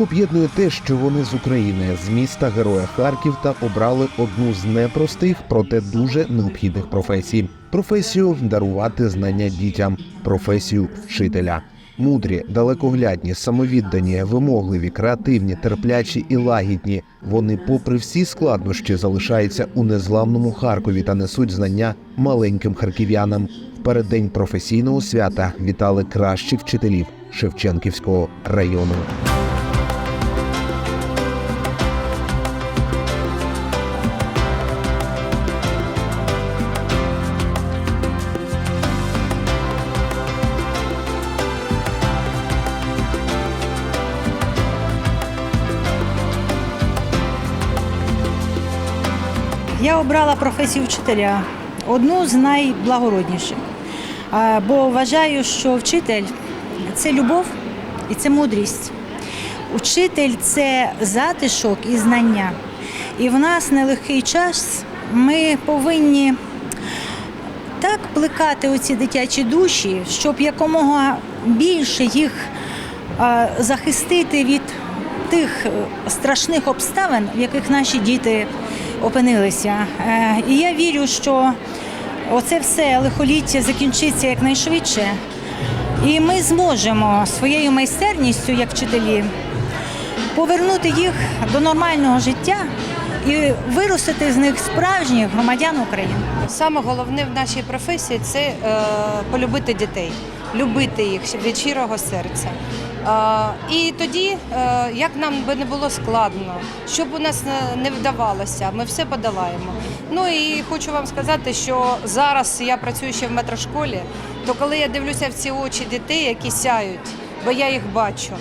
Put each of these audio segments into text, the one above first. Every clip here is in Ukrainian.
Об'єднує те, що вони з України, з міста Героя Харків та обрали одну з непростих, проте дуже необхідних професій: професію дарувати знання дітям, професію вчителя. Мудрі, далекоглядні, самовіддані, вимогливі, креативні, терплячі і лагідні. Вони, попри всі складнощі, залишаються у незламному Харкові та несуть знання маленьким харків'янам. В переддень професійного свята вітали кращих вчителів Шевченківського району. Я обрала професію вчителя, одну з найблагородніших. Бо вважаю, що вчитель це любов і це мудрість. Учитель це затишок і знання. І в нас нелегкий час ми повинні так плекати оці дитячі душі, щоб якомога більше їх захистити від тих е, страшних обставин, в яких наші діти опинилися. Е, І я вірю, що оце все лихоліття закінчиться якнайшвидше. І ми зможемо своєю майстерністю, як вчителі, повернути їх до нормального життя і виростити з них справжніх громадян України. Саме головне в нашій професії це е, полюбити дітей, любити їх від щирого серця. І тоді, е, як нам би не було складно, що б у нас не- вдавалося, ми все подолаємо. Ну і хочу вам сказати, що зараз я працюю ще в метрошколі, то коли я дивлюся в ці очі дітей, які сяють, бо я їх бачу,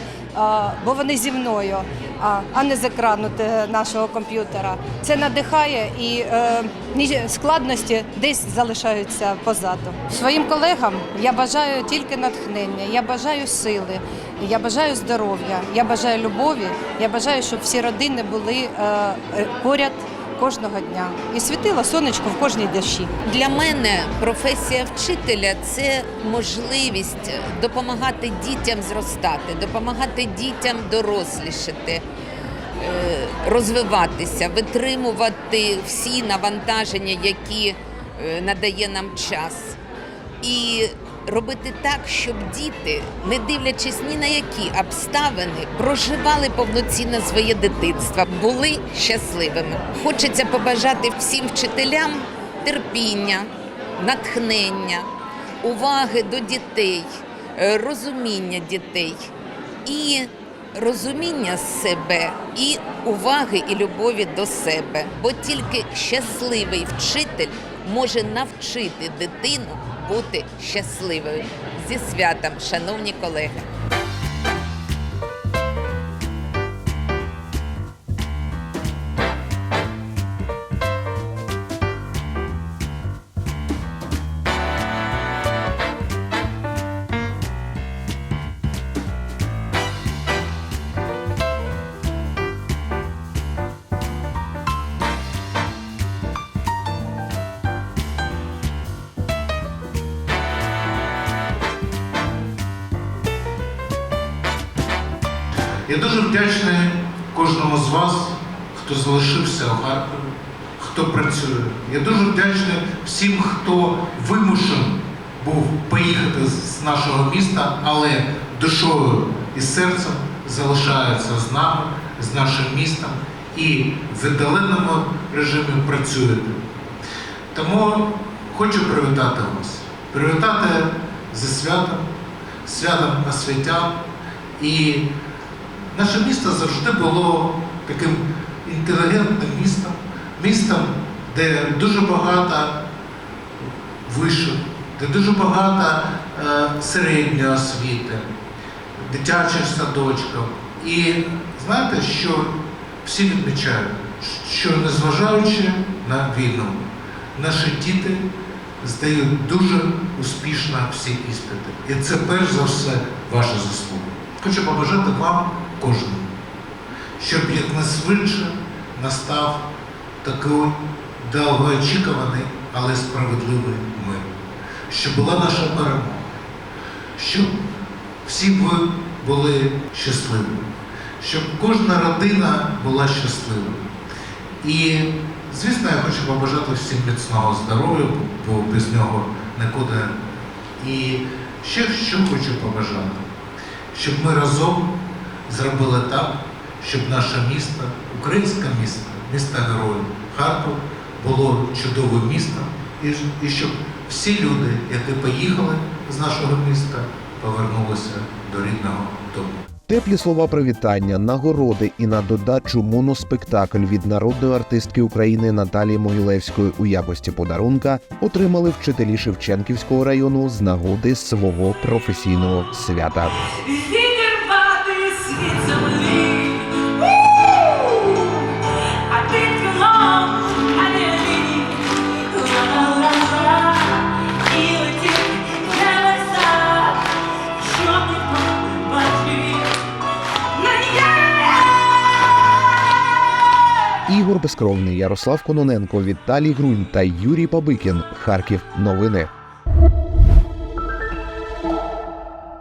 бо вони зі мною, а, а не з екрану нашого комп'ютера. Це надихає і е, складності десь залишаються позаду. Своїм колегам я бажаю тільки натхнення, я бажаю сили, я бажаю здоров'я, я бажаю любові, я бажаю, щоб всі родини були е, е, поряд кожного дня і світило сонечко в кожній душі. Для мене професія вчителя це можливість допомагати дітям зростати, допомагати дітям дорослішати, е, розвиватися, витримувати всі навантаження, які надає нам час. І робити так, щоб діти, не дивлячись ні на які обставини, проживали повноцінно своє дитинство, були щасливими. Хочеться побажати всім вчителям терпіння, натхнення, уваги до дітей, е, розуміння дітей і розуміння себе, і уваги і любові до себе. Бо тільки щасливий вчитель може навчити дитину бути щасливою. Зі святом, шановні колеги. Я дуже вдячний кожному з вас, хто залишився у Харкові, хто працює. Я дуже вдячний всім, хто вимушений був поїхати з нашого міста, але душою і серцем залишається з нами, з нашим містом і в віддаленому режимі працюєте. Тому хочу привітати вас, привітати зі святом, святом освітян і Наше місто завжди було таким інтелігентним містом, містом, де дуже багато вишів, де дуже багато е, середньої освіти, дитячих садочків. І знаєте, що всі відмічають, що незважаючи на війну, наші діти здають дуже успішно всі іспити. І це перш за все ваша заслуга. Хочу побажати вам кожному, щоб якнайшвидше настав такий довгоочікуваний, але справедливий мир. Щоб була наша перемога, щоб всі ви були щасливі, щоб кожна родина була щасливою. І, звісно, я хочу побажати всім міцного здоров'я, бо без нього нікуди. І ще що хочу побажати, щоб ми разом зробили так, щоб наше місто, українське місто, місто героїв Харків було чудовим містом, і, і щоб всі люди, які поїхали з нашого міста, повернулися до рідного дому. Теплі слова привітання, нагороди і на додачу моноспектакль від народної артистки України Наталії Могилевської у якості подарунка отримали вчителі Шевченківського району з нагоди свого професійного свята. Ігор Безкровний, Ярослав Кононенко, Віталій Грунь та Юрій Пабикін. Харків. Новини.